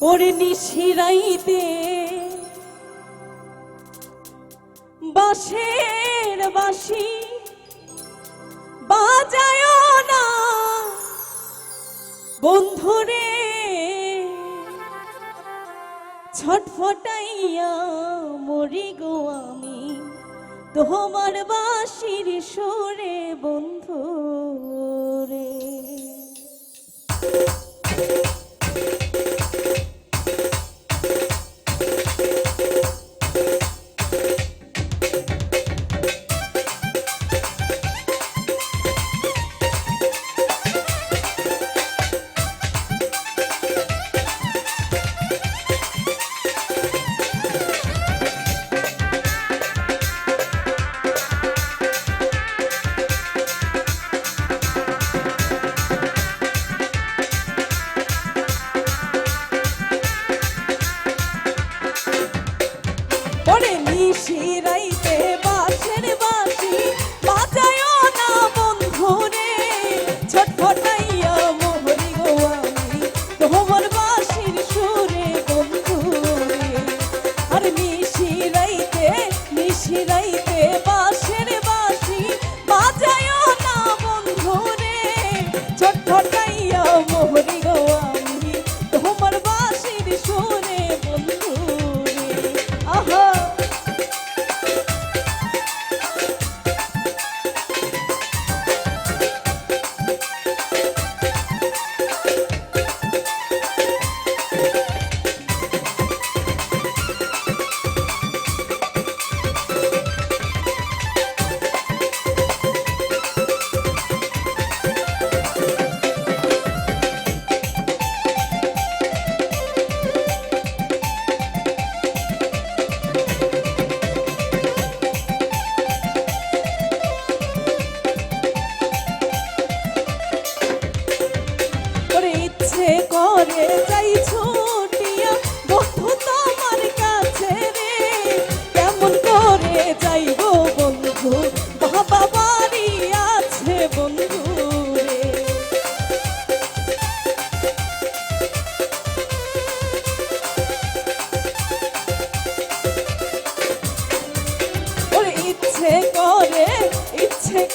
করিনি নিশিরাইতে বাসের বাসি বাজায় না। বন্ধুরে, ছটফটাইয়া মরি গো আমি। তোমার বাসির সুরে বন্ধু রে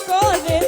করে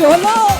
有没？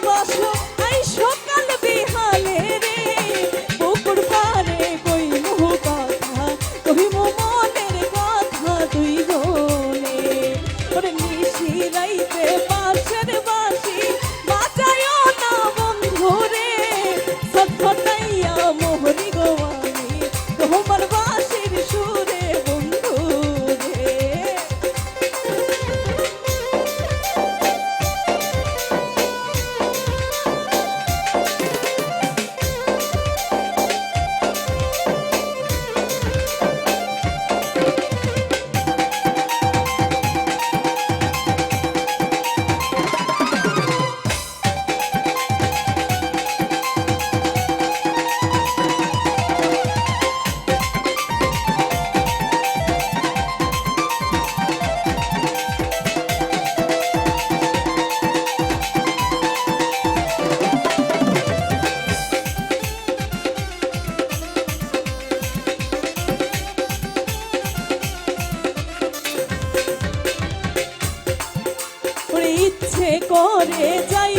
করে যাই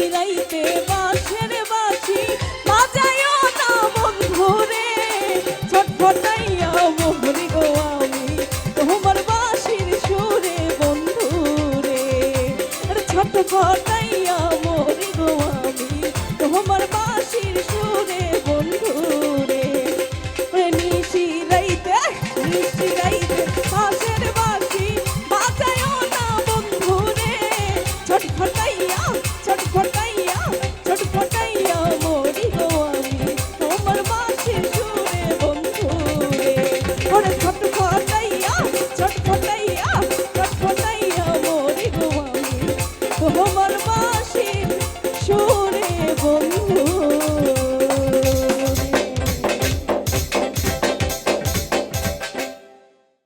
ফিরাইতে বা